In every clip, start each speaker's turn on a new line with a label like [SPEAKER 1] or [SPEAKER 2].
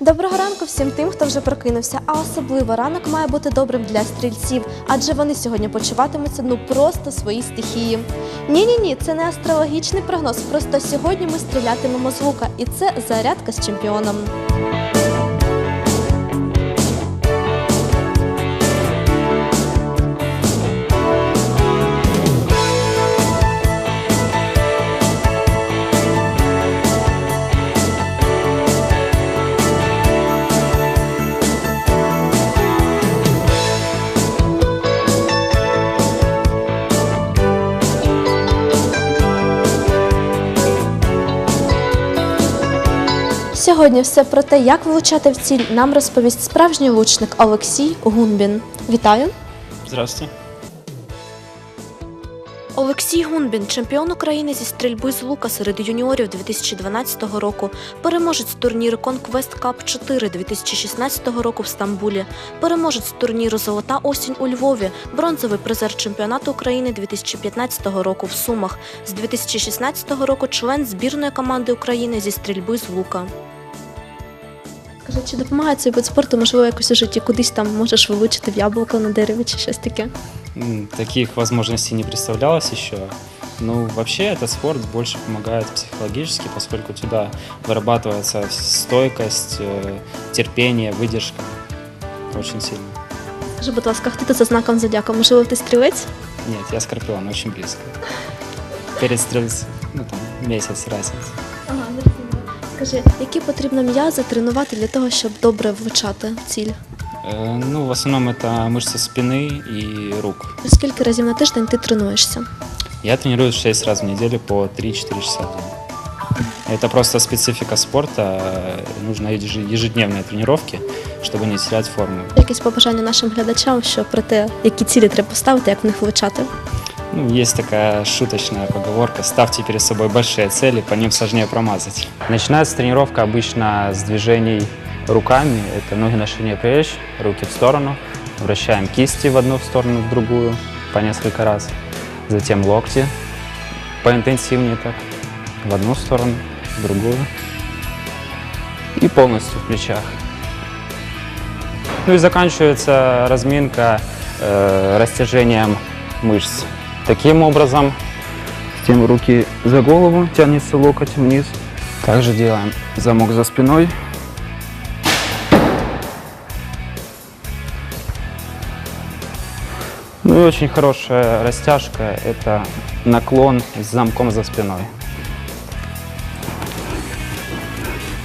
[SPEAKER 1] Доброго ранку всім тим, хто вже прокинувся. А особливо ранок має бути добрим для стрільців, адже вони сьогодні почуватимуться ну просто свої стихії. Ні, ні, ні, це не астрологічний прогноз. Просто сьогодні ми стрілятимемо з лука, і це зарядка з чемпіоном. Сьогодні все про те, як влучати в ціль, нам розповість справжній лучник Олексій Гунбін. Вітаю!
[SPEAKER 2] Здравствуйте.
[SPEAKER 1] Олексій Гунбін, чемпіон України зі стрільби з лука серед юніорів 2012 року, переможець турніру Conquest Cup 4 2016 року в Стамбулі, переможець турніру Золота осінь у Львові, бронзовий призер чемпіонату України 2015 року в Сумах, з 2016 року член збірної команди України зі стрільби з лука. Скажи, чи допомагає цей вид спорту, можливо, якось у житті кудись там можеш вилучити в яблуко на дереві чи щось таке?
[SPEAKER 2] М, Таких возможностей не представлялось еще. Ну, вообще, этот спорт больше помогает психологически, поскольку у тебя вырабатывается стойкость, э, терпение, выдержка. Очень сильно.
[SPEAKER 1] Скажи, будь ласка, хто ти за знаком зодіака? Можливо, ти стрілець?
[SPEAKER 2] Нет, я скорпион, очень близко. Перед стрельцем, ну там, месяц разница.
[SPEAKER 1] Ага, Скажи, які потрібно м'язи тренувати для того, щоб добре влучати в ціль?
[SPEAKER 2] Э, Ну, в основном это мышцы спины и рук.
[SPEAKER 1] Скільки разів на тиждень ти тренуєшся?
[SPEAKER 2] Я тренируюсь 6 раз в неделю по 3-4 часа в день. Это просто специфика спорта. э, Нужно еж- ежедневные тренировки, чтобы не терять форму.
[SPEAKER 1] Якісь побажання нашим глядачам, що про те, які цілі треба ставити, як в них влучати?
[SPEAKER 2] Ну, есть такая шуточная поговорка «ставьте перед собой большие цели, по ним сложнее промазать». Начинается тренировка обычно с движений руками. Это ноги на ширине плеч, руки в сторону. Вращаем кисти в одну сторону, в другую по несколько раз. Затем локти поинтенсивнее так. В одну сторону, в другую. И полностью в плечах. Ну и заканчивается разминка э, растяжением мышц. Таким образом, тем руки за голову, тянется локоть вниз. Также делаем замок за спиной. Ну и очень хорошая растяжка – это наклон с замком за спиной.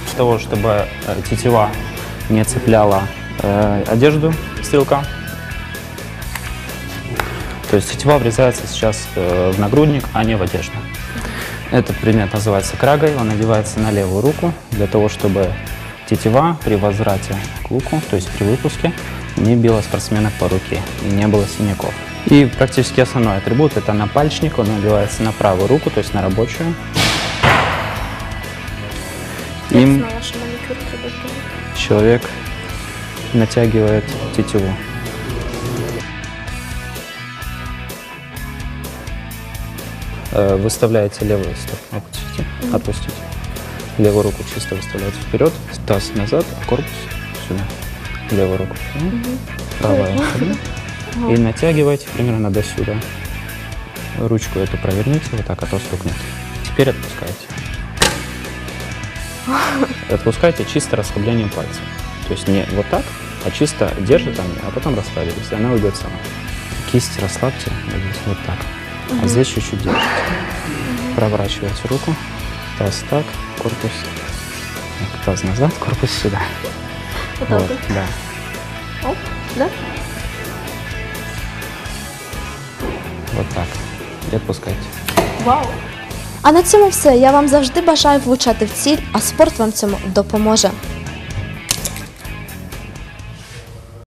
[SPEAKER 2] Для того, чтобы э, тетива не цепляла э, одежду стрелка. То есть тетива врезается сейчас э, в нагрудник, а не в одежду. Этот предмет называется крагой, он надевается на левую руку для того, чтобы тетива при возврате к луку, то есть при выпуске, не била спортсмена по руке и не было синяков. И практически основной атрибут это напальчник, он надевается на правую руку, то есть на рабочую. Им человек натягивает тетиву. Выставляете левую сторону, опустите, отпустите. Левую руку чисто выставляете вперед, таз назад, а корпус сюда. Левую руку правая сюда. И натягивайте примерно до сюда. Ручку эту проверните, вот так, а то стукнет. Теперь отпускайте. Отпускайте чисто расслаблением пальцев. То есть не вот так, а чисто держит там, а потом расслабились, и она уйдет сама. Кисть расслабьте, вот так. А здесь чуть-чуть держите. Проворачиваете руку. Таз так, корпус. так, Таз назад, корпус сюда.
[SPEAKER 1] Вот
[SPEAKER 2] Вот, да.
[SPEAKER 1] Оп, да?
[SPEAKER 2] Вот так. И отпускайте.
[SPEAKER 1] Вау! А на цьому все. Я вам завжди бажаю влучати в ціль, а спорт вам цьому допоможе.